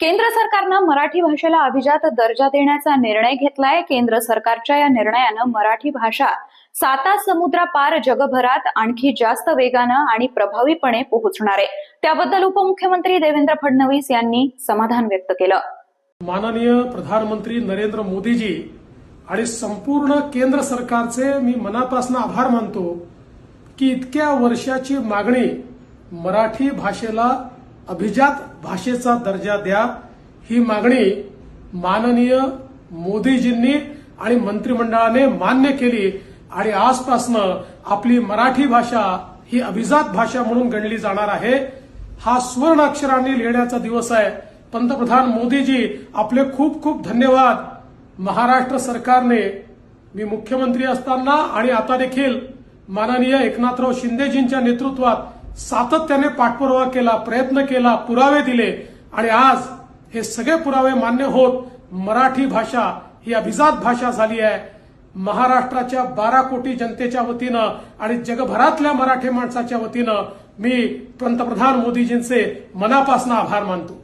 केंद्र सरकारनं मराठी भाषेला अभिजात दर्जा देण्याचा निर्णय घेतलाय. केंद्र सरकारच्या या निर्णयानं मराठी भाषा साता समुद्रापार जगभरात आणखी जास्त वेगानं आणि प्रभावीपणे पोहोचणार आहे. त्याबद्दल उपमुख्यमंत्री देवेंद्र फडणवीस यांनी समाधान व्यक्त केलं. माननीय प्रधानमंत्री नरेंद्र मोदीजी आणि संपूर्ण केंद्र सरकारचे मी मनापासून आभार मानतो की इतक्या वर्षाची मागणी मराठी भाषेला अभिजात भाषेचा दर्जा द्या. ही मागणी माननीय मोदीजींनी आणि मंत्रिमंडळाने मान्य केली आणि आजपासनं आपली मराठी भाषा ही अभिजात भाषा म्हणून गणली जाणार आहे. हा सुवर्ण अक्षरांनी लिहिण्याचा दिवस आहे. पंतप्रधान मोदीजी आपले खूप खूप धन्यवाद. महाराष्ट्र सरकारने मी मुख्यमंत्री असताना आणि आता देखील माननीय एकनाथराव शिंदेजींच्या नेतृत्वात सातत्याने पाठपुरावा केला प्रयत्न केला पुरावे दिले आणि आज हे सगळे पुरावे मान्य होत मराठी भाषा ही अभिजात भाषा झाली आहे. महाराष्ट्राच्या बारा कोटी जनतेच्या वतीनं आणि जगभरातल्या मराठी माणसाच्या वतीनं मी पंतप्रधान मोदीजींचे मनापासून आभार मानतो.